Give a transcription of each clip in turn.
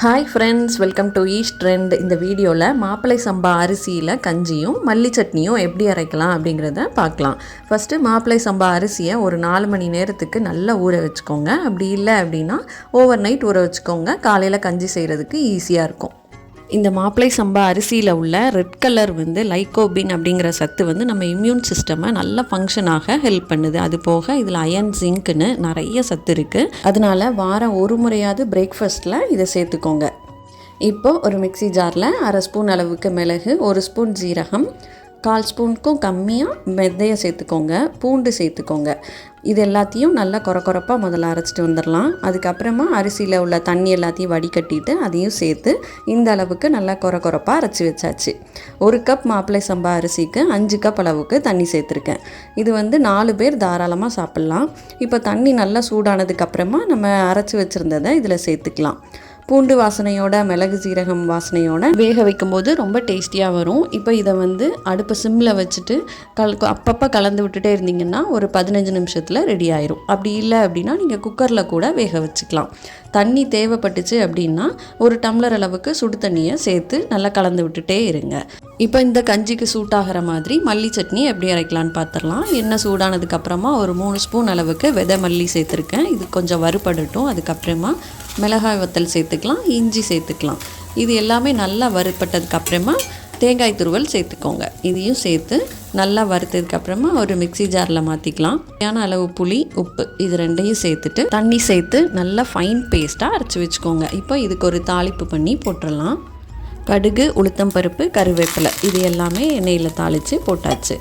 Hi friends welcome to East Trend இந்த வீடியோவில் மாப்பிளை சம்பா அரிசியில் கஞ்சியும் மல்லி சட்னியும் எப்படி அரைக்கலாம் அப்படிங்கிறத பார்க்கலாம். ஃபஸ்ட்டு மாப்பிளை சம்பா அரிசியை ஒரு நாலு மணி நேரத்துக்கு நல்லா ஊற வச்சுக்கோங்க. அப்படி இல்லை அப்படின்னா ஓவர் நைட் ஊற வச்சுக்கோங்க. காலையில் கஞ்சி செய்கிறதுக்கு ஈஸியாக இருக்கும். இந்த மாப்பிளை சம்பா அரிசியில் உள்ள ரெட் கலர் வந்து லைகோபின் அப்படிங்கிற சத்து வந்து நம்ம இம்யூன் சிஸ்டமை நல்லா ஃபங்க்ஷனாக ஹெல்ப் பண்ணுது. அது போக இதில் அயன் ஜிங்க்னு நிறைய சத்து இருக்குது அதனால வாரம் ஒரு முறையாவது பிரேக்ஃபாஸ்ட்டில் இதை சேர்த்துக்கோங்க. இப்போ ஒரு மிக்ஸி ஜாரில் அரை ஸ்பூன் அளவுக்கு மிளகு ஒரு ஸ்பூன் ஜீரகம் கால் ஸ்பூனுக்கும் கம்மியாக மெத்தையை சேர்த்துக்கோங்க பூண்டு சேர்த்துக்கோங்க. இது எல்லாத்தையும் நல்லா கொர கொரப்பாக முதல்ல அரைச்சிட்டு வந்துடலாம். அதுக்கப்புறமா அரிசியில் உள்ள தண்ணி எல்லாத்தையும் வடிகட்டிட்டு அதையும் சேர்த்து இந்த அளவுக்கு நல்லா கொர கொரப்பாக அரைச்சி வச்சாச்சு. ஒரு கப் மாப்பிளை சம்பா அரிசிக்கு அஞ்சு கப் அளவுக்கு தண்ணி சேர்த்துருக்கேன். இது வந்து நாலு பேர் தாராளமாக சாப்பிட்லாம். இப்போ தண்ணி நல்லா சூடானதுக்கப்புறமா நம்ம அரைச்சி வச்சுருந்ததை இதில் சேர்த்துக்கலாம். பூண்டு வாசனையோட மிளகு சீரகம் வாசனையோட வேக வைக்கும்போது ரொம்ப டேஸ்டியாக வரும். இப்போ இதை வந்து அடுப்பை சிம்மில் வச்சுட்டு கல் அப்பப்போ கலந்து விட்டுட்டே இருந்தீங்கன்னா ஒரு பதினஞ்சு நிமிஷத்தில் ரெடி ஆயிரும். அப்படி இல்லை அப்படின்னா நீங்கள் குக்கரில் கூட வேக வச்சுக்கலாம். தண்ணி தேவைப்பட்டுச்சு அப்படின்னா ஒரு டம்ளர் அளவுக்கு சுடு தண்ணியை சேர்த்து நல்லா கலந்து விட்டுட்டே இருங்க. இப்போ இந்த கஞ்சிக்கு சூட் ஆகிற மாதிரி மல்லி சட்னி எப்படி அரைக்கலான்னு பார்த்துடலாம். எண்ணெய் சூடானதுக்கப்புறமா ஒரு மூணு ஸ்பூன் அளவுக்கு விதை மல்லி சேர்த்துருக்கேன். இது கொஞ்சம் வறுபடட்டும். அதுக்கப்புறமா மிளகாய் வத்தல் சேர்த்துக்கலாம். இஞ்சி சேர்த்துக்கலாம். இது எல்லாமே நல்லா வறுப்பட்டதுக்கப்புறமா தேங்காய் துருவல் சேர்த்துக்கோங்க. இதையும் சேர்த்து நல்லா வறுத்ததுக்கப்புறமா ஒரு மிக்ஸி ஜாரில் மாற்றிக்கலாம் தேவையான அளவு புளி உப்பு இது ரெண்டையும் சேர்த்துட்டு தண்ணி சேர்த்து நல்லா ஃபைன் பேஸ்ட்டாக அரைச்சி வச்சுக்கோங்க. இப்போ இதுக்கு ஒரு தாளிப்பு பண்ணி போட்டுடலாம். கடுகு உளுத்தம் பருப்பு கருவேப்பிலை. இது எல்லாமே எண்ணெயில் தாளித்து போட்டாச்சு.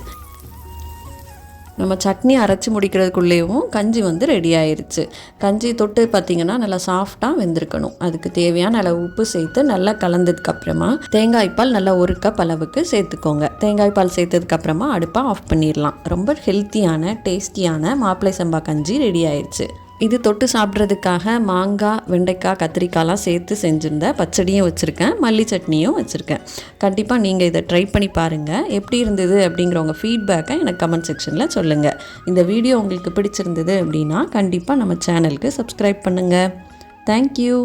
நம்ம சட்னி அரைச்சி முடிக்கிறதுக்குள்ளேயும் கஞ்சி வந்து ரெடி ஆயிடுச்சு கஞ்சி தொட்டு பார்த்திங்கன்னா நல்லா சாஃப்டாக வெந்திருக்கணும். அதுக்கு தேவையான அளவு உப்பு சேர்த்து நல்லா கலந்ததுக்கப்புறமா தேங்காய் பால் நல்லா ஒரு கப் அளவுக்கு சேர்த்துக்கோங்க. தேங்காய் பால் சேர்த்ததுக்கப்புறமா அடுப்பாக ஆஃப் பண்ணிடலாம். ரொம்ப ஹெல்த்தியான டேஸ்டியான மாப்பிளை சம்பா கஞ்சி ரெடி ஆயிடுச்சு இது தொட்டு சாப்பிட்றதுக்காக மாங்காய் வெண்டைக்காய் கத்திரிக்காய்லாம் சேர்த்து செஞ்சுருந்தேன் பச்சடியும் வச்சுருக்கேன். மல்லி சட்னியும் வச்சுருக்கேன். கண்டிப்பாக நீங்கள் இதை ட்ரை பண்ணி பாருங்கள் எப்படி இருந்தது அப்படிங்கிறவங்க ஃபீட்பேக்கை எனக்கு கமெண்ட் செக்ஷனில் சொல்லுங்கள் இந்த வீடியோ உங்களுக்கு பிடிச்சிருந்தது அப்படின்னா கண்டிப்பாக நம்ம சேனலுக்கு சப்ஸ்கிரைப் பண்ணுங்கள் தேங்க்யூ